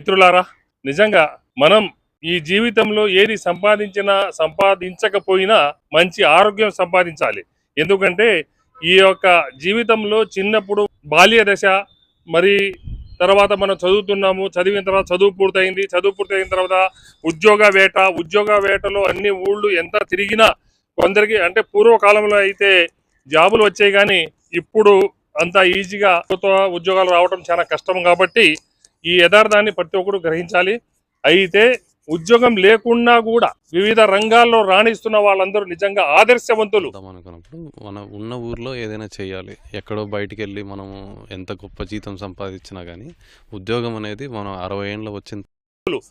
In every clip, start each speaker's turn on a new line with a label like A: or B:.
A: మిత్రులారా నిజంగా మనం ఈ జీవితంలో ఏది సంపాదించినా సంపాదించకపోయినా మంచి ఆరోగ్యం సంపాదించాలి. ఎందుకంటే ఈ యొక్క జీవితంలో చిన్నప్పుడు బాల్య దశ మరి తర్వాత మనం చదువుతున్నాము చదివిన తర్వాత చదువు పూర్తయింది చదువు పూర్తయిన తర్వాత ఉద్యోగ వేట ఉద్యోగ వేటలో అన్ని ఊళ్ళు ఎంత తిరిగినా కొందరికి అంటే పూర్వకాలంలో అయితే జాబులు వచ్చాయి కానీ ఇప్పుడు అంత ఈజీగా ఉద్యోగాలు రావడం చాలా కష్టం కాబట్టి ఈ యథార్థాన్ని ప్రతి ఒక్కరు గ్రహించాలి. అయితే ఉద్యోగం లేకున్నా కూడా వివిధ రంగాల్లో రాణిస్తున్న వాళ్ళందరూ నిజంగా ఆదర్శవంతులు.
B: అనుకున్నప్పుడు మన ఉన్న ఊర్లో ఏదైనా చేయాలి. ఎక్కడో బయటికి వెళ్ళి మనము ఎంత గొప్ప జీతం సంపాదించినా కానీ ఉద్యోగం అనేది మనం అరవై ఏళ్ళలో వచ్చిన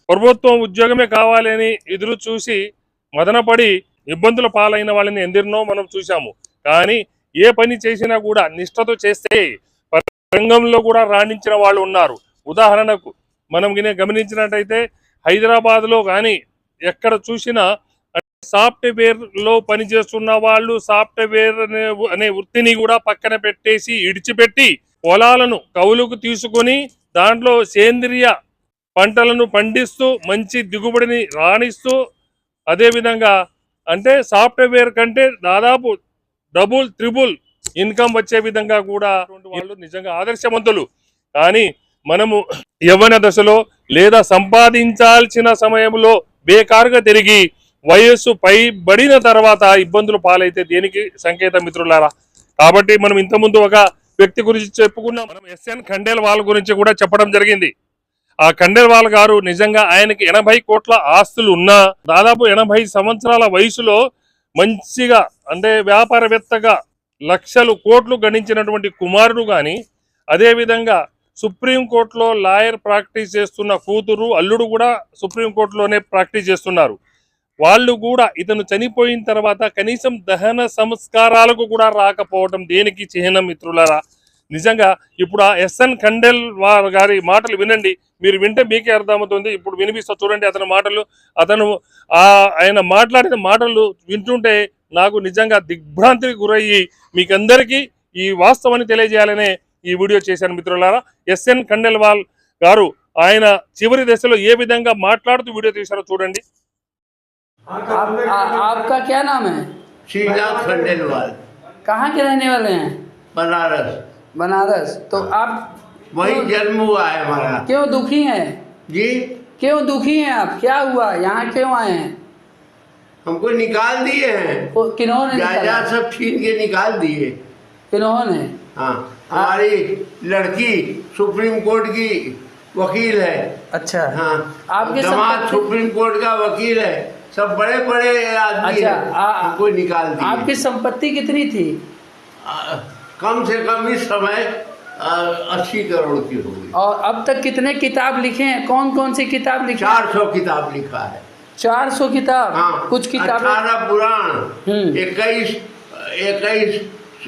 A: ప్రభుత్వం ఉద్యోగమే కావాలి అని ఎదురు చూసి మదనపడి ఇబ్బందుల పాలైన వాళ్ళని ఎందరినో మనం చూసాము కానీ ఏ పని చేసినా కూడా నిష్ఠతో చేస్తే రంగంలో కూడా రాణించిన వాళ్ళు ఉన్నారు. ఉదాహరణకు మనం గినే గమనించినట్టయితే హైదరాబాద్లో కానీ ఎక్కడ చూసినా సాఫ్ట్వేర్లో పనిచేస్తున్న వాళ్ళు సాఫ్ట్వేర్ అనే అనే వృత్తిని కూడా పక్కన పెట్టేసి ఇడిచిపెట్టి పొలాలను కౌలుకు తీసుకొని దాంట్లో సేంద్రియ పంటలను పండిస్తూ మంచి దిగుబడిని రాణిస్తూ అదేవిధంగా అంటే సాఫ్ట్వేర్ కంటే దాదాపు డబుల్ త్రిబుల్ ఇన్కమ్ వచ్చే విధంగా కూడా వాళ్ళు నిజంగా ఆదర్శవంతులు. కానీ మనము యవ్వన దశలో లేదా సంపాదించాల్సిన సమయంలో బేకారుగా తిరిగి వయస్సు పైబడిన తర్వాత ఇబ్బందులు పాలైతే దేనికి? సంకేతం మిత్రులారా. కాబట్టి మనం ఇంతకుముందు ఒక వ్యక్తి గురించి చెప్పుకున్నాం. మనం ఎస్ఎన్ ఖండేల్ వాల్ గురించి కూడా చెప్పడం జరిగింది. ఆ ఖండేల్వాల్ గారు నిజంగా ఆయనకి ఎనభై కోట్ల ఆస్తులు ఉన్నా దాదాపు ఎనభై సంవత్సరాల వయసులో మంచిగా అంటే వ్యాపారవేత్తగా లక్షలు కోట్లు గణించినటువంటి కుమారుడు కానీ అదేవిధంగా సుప్రీంకోర్టులో లాయర్ ప్రాక్టీస్ చేస్తున్న కూతురు అల్లుడు కూడా సుప్రీంకోర్టులోనే ప్రాక్టీస్ చేస్తున్నారు. వాళ్ళు కూడా ఇతను చనిపోయిన తర్వాత కనీసం దహన సంస్కారాలకు కూడా రాకపోవడం దేనికి చిహ్నం మిత్రులరా? నిజంగా ఇప్పుడు ఆ ఎస్ఎన్ ఖండెల్ వారు గారి మాటలు వినండి. మీరు వింటే మీకే అర్థమవుతుంది. ఇప్పుడు వినిపిస్తా చూడండి అతని మాటలు. అతను ఆయన మాట్లాడిన మాటలు వింటుంటే నాకు నిజంగా దిగ్భ్రాంతికి గురయ్యి మీకందరికీ ఈ వాస్తవాన్ని తెలియజేయాలనే ఈ వీడియో చేశాను మిత్రులారా ఎస్ఎన్ ఖండేల్వాల్ గారు ఆయన చివరి దశలో ఏ విధంగా మాట్లాడుతూ వీడియో తీశారో చూడండి
C: आप, आ, आपका क्या नाम है
D: श्रीनाथ खंडेलवाल
C: कहाँ के रहने वाले हैं
D: बनारस
C: बनारस तो आप
D: वही जन्म हुआ है हमारा
C: क्यों दुखी हैं
D: जी
C: क्यों दुखी हैं आप क्या हुआ यहाँ क्यों आए हैं
D: हमको निकाल दिए हैं
C: को- किन्होंने निकाला?
D: जायदाद सब छीन के निकाल दिए
C: किन्होंने
D: हाँ हमारी लड़की सुप्रीम कोर्ट की वकील है।
C: अच्छा।
D: हाँ
C: आपके
D: दामाद सुप्रीम कोर्ट का वकील है। सब बड़े बड़े आदमी
C: अच्छा
D: हैं। हमको निकाल दिए
C: आपकी संपत्ति कितनी थी?
D: आ, कम से कम इस समय अस्सी करोड़ की होगी।
C: और अब तक कितने किताब लिखे हैं? कौन कौन सी किताब लिखी?
D: चार सौ किताब लिखा है।
C: चार सौ किताब?
D: हाँ
C: कुछ किताब?
D: अठारह पुराण
C: हम्म।
D: इक्कीस इक्कीस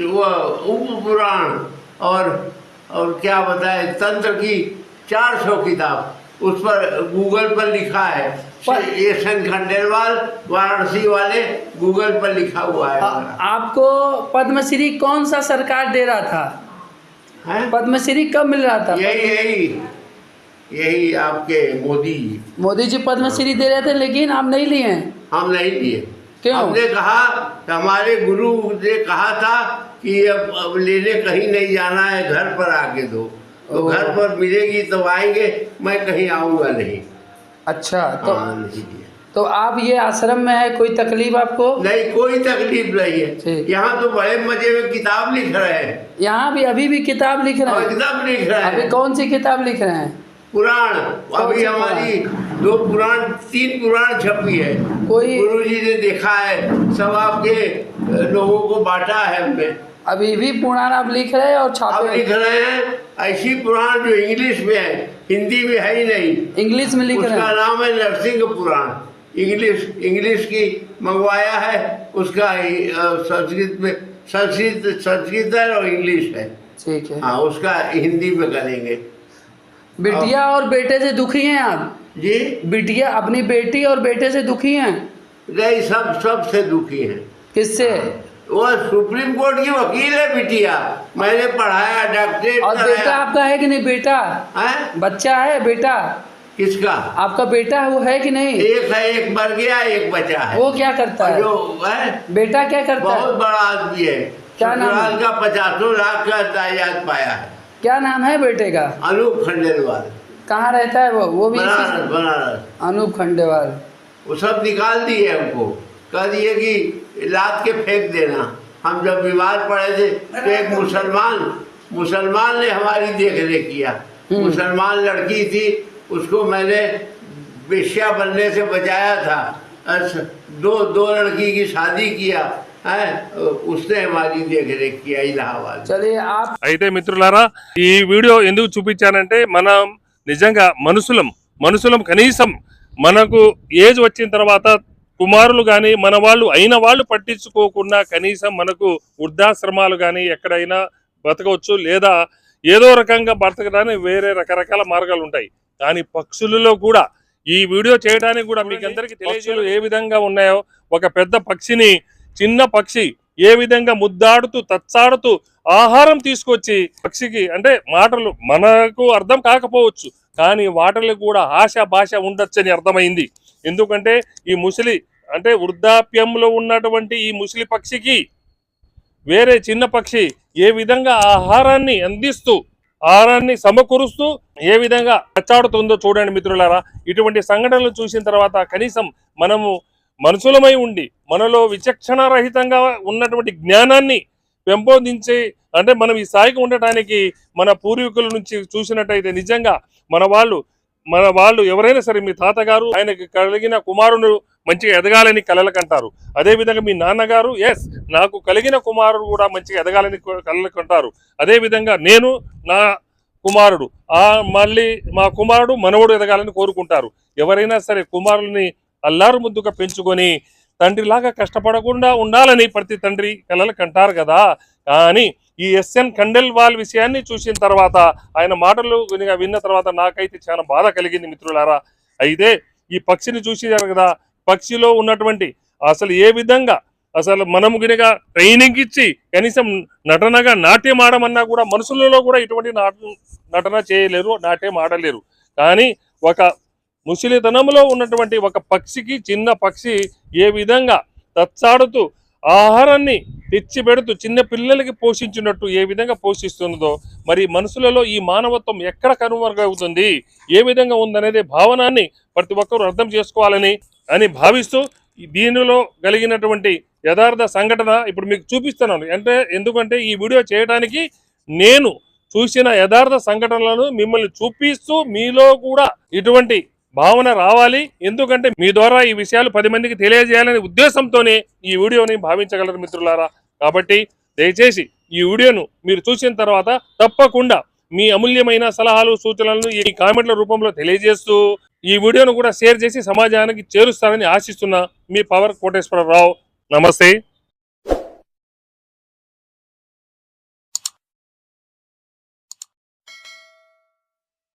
D: उप पुराण और और क्या बताए तंत्र की चार सौ किताब उस पर गूगल पर लिखा है।
C: पर-
D: ये खंडेलवाल वाराणसी वाले गूगल पर लिखा हुआ है।
C: आ, आपको पद्मश्री कौन सा सरकार दे रहा था?
D: हैं?
C: पद्मश्री कब मिल रहा था?
D: यही यही यही आपके मोदी
C: मोदी जी पद्मश्री दे रहे थे लेकिन आप नहीं लिए
D: हम नहीं लिए।
C: क्यों?
D: हमने कहा हमारे गुरु ने कहा था कि अब अब लेने कहीं नहीं जाना है घर पर आके दो। तो घर पर मिलेगी तो आएँगे मैं कहीं आऊँगा नहीं।
C: अच्छा तो
D: हाँ नहीं
C: तो आप ये आश्रम में है कोई तकलीफ़ आपको?
D: नहीं कोई तकलीफ़ नहीं है। यहाँ तो बड़े मज़े में किताब लिख रहे हैं।
C: यहाँ भी अभी भी किताब लिख रहे हैं
D: एकदम लिख रहे हैं।
C: अभी कौन सी किताब लिख रहे हैं?
D: पुराण। अभी हमारी दो पुराण तीन पुराण छपी है।
C: कोई
D: गुरु जी ने देखा है सब आपके लोगों को बांटा है हमने।
C: अभी भी पुराण आप लिख रहे हैं और
D: अब
C: छापे
D: लिख रहे हैं ऐसी पुराण जो इंग्लिश में है हिंदी में है ही नहीं।
C: इंग्लिश में लिख रहे
D: उसका
C: हैं
D: नाम है नरसिंह पुराण। इंग्लिश इंग्लिश की मंगवाया है उसका संस्कृत में संस्कृत संस्कृत है और इंग्लिश है।
C: ठीक है।
D: हाँ उसका हिंदी में करेंगे।
C: बिटिया और बेटे से दुखी हैं आप?
D: जी?
C: बिटिया अपनी बेटी और बेटे से दुखी हैं?
D: नहीं सब सबसे दुखी हैं।
C: किससे?
D: वो सुप्रीम कोर्ट की वकील है बिटिया। मैंने पढ़ाया डॉक्टरेट
C: और बेटा आपका है कि नहीं बेटा?
D: हैं?
C: बच्चा है बेटा?
D: किसका?
C: आपका बेटा है वो है कि नहीं?
D: एक है एक मर गया एक बचा है।
C: वो क्या करता है?
D: जो है
C: बेटा क्या करता
D: बहुत
C: है?
D: बहुत बड़ा आदमी है।
C: क्या नाम है?
D: का पचासों लाख का तायाद पाया है।
C: क्या नाम है बेटे का?
D: अनूप खंडेलवाल।
C: कहाँ रहता है वो? वो भी
D: बनारस बनारस।
C: अनूप खंडेवाल
D: वो सब निकाल दिए हमको। कह दिए कि लाद के फेंक देना हम जब बीमार पड़े थे तो एक मुसलमान मुसलमान ने हमारी देख रेख किया
C: हम्म।
D: मुसलमान लड़की थी उसको मैंने बेश्या बनने से बचाया था अस- दो दो लड़की की शादी किया है उसने हमारी देख रेख किया इलाहाबाद में।
C: चलिए आप
A: అయితే మిత్రులారా ఈ వీడియో ఎందుకు చూపించానంటే మనం నిజంగా మనుషులం మనుషులం కనీసం మనకు ఏజ్ వచ్చిన తర్వాత కుమారులు కానీ మన వాళ్ళు అయిన వాళ్ళు పట్టించుకోకుండా కనీసం మనకు వృద్ధాశ్రమాలు కానీ ఎక్కడైనా బతకవచ్చు లేదా ఏదో రకంగా బ్రతకడానికి వేరే రకరకాల మార్గాలు ఉంటాయి. కానీ పక్షులలో కూడా ఈ వీడియో చేయడానికి కూడా మీకు అందరికీ తెలియజేయలు ఏ విధంగా ఉన్నాయో ఒక పెద్ద పక్షిని చిన్న పక్షి ఏ విధంగా ముద్దాడుతూ తచ్చాడుతూ ఆహారం తీసుకొచ్చి పక్షికి అంటే మాటలు మనకు అర్థం కాకపోవచ్చు కానీ వాటిలో కూడా ఆశ భాష ఉండొచ్చని అర్థమైంది. ఎందుకంటే ఈ ముసలి అంటే వృద్ధాప్యంలో ఉన్నటువంటి ఈ ముసలి పక్షికి వేరే చిన్న పక్షి ఏ విధంగా ఆహారాన్ని అందిస్తూ ఆహారాన్ని సమకూరుస్తూ ఏ విధంగా కచ్చాడుతుందో చూడండి మిత్రులారా. ఇటువంటి సంఘటనలు చూసిన తర్వాత కనీసం మనము మనుషులమై ఉండి మనలో విచక్షణారహితంగా ఉన్నటువంటి జ్ఞానాన్ని పెంపొందించి అంటే మనం ఈ స్థాయికి ఉండటానికి మన పూర్వీకుల నుంచి చూసినట్టయితే నిజంగా మన వాళ్ళు మన వాళ్ళు ఎవరైనా సరే మీ తాతగారు ఆయనకి కలిగిన కుమారుడు మంచిగా ఎదగాలని కలలకంటారు. అదేవిధంగా మీ నాన్నగారు ఎస్ నాకు కలిగిన కుమారుడు కూడా మంచిగా ఎదగాలని కలలకంటారు. అదేవిధంగా నేను నా కుమారుడు ఆ మళ్ళీ మా కుమారుడు మనవడు ఎదగాలని కోరుకుంటారు. ఎవరైనా సరే కుమారుల్ని అల్లారు ముద్దుగా పెంచుకొని తండ్రిలాగా కష్టపడకుండా ఉండాలని ప్రతి తండ్రి కలలు కంటారు కదా. కానీ ఈ ఎస్ఎన్ ఖండెల్వాల్ విషయాన్ని చూసిన తర్వాత ఆయన మాటలు విన్న తర్వాత నాకైతే చాలా బాధ కలిగింది మిత్రులారా. అయితే ఈ పక్షిని చూసేదారు కదా పక్షిలో ఉన్నటువంటి అసలు ఏ విధంగా అసలు మనము గినక ట్రైనింగ్ ఇచ్చి కనీసం నటనగా నాట్యం ఆడమన్నా కూడా మనుషులలో కూడా ఇటువంటి నటన చేయలేరు నాట్యం ఆడలేరు. కానీ ఒక ముసలితనంలో ఉన్నటువంటి ఒక పక్షికి చిన్న పక్షి ఏ విధంగా తచ్చాడుతూ ఆహారాన్ని తెచ్చి పెడుతూ చిన్న పిల్లలకి పోషించినట్టు ఏ విధంగా పోషిస్తుందో మరి మనుషులలో ఈ మానవత్వం ఎక్కడ కనుమరుగవుతుంది ఏ విధంగా ఉందనేది భావనాన్ని ప్రతి ఒక్కరూ అర్థం చేసుకోవాలని అని భావిస్తూ దీనిలో కలిగినటువంటి యథార్థ సంఘటన ఇప్పుడు మీకు చూపిస్తున్నాను. అంటే ఎందుకంటే ఈ వీడియో చేయడానికి నేను చూసిన యథార్థ సంఘటనలను మిమ్మల్ని చూపిస్తూ మీలో కూడా ఇటువంటి భావన రావాలి. ఎందుకంటే మీ ద్వారా ఈ విషయాలు పది మందికి తెలియజేయాలనే ఉద్దేశంతోనే ఈ వీడియోని భావించగలరు మిత్రులారా. కాబట్టి దయచేసి ఈ వీడియోను మీరు చూసిన తర్వాత తప్పకుండా మీ అమూల్యమైన సలహాలు సూచనలను ఈ కామెంట్ల రూపంలో తెలియజేస్తూ ఈ వీడియోను కూడా షేర్ చేసి సమాజానికి చేరుస్తారని ఆశిస్తున్న మీ పవర్ కోటేశ్వరరావు. నమస్తే.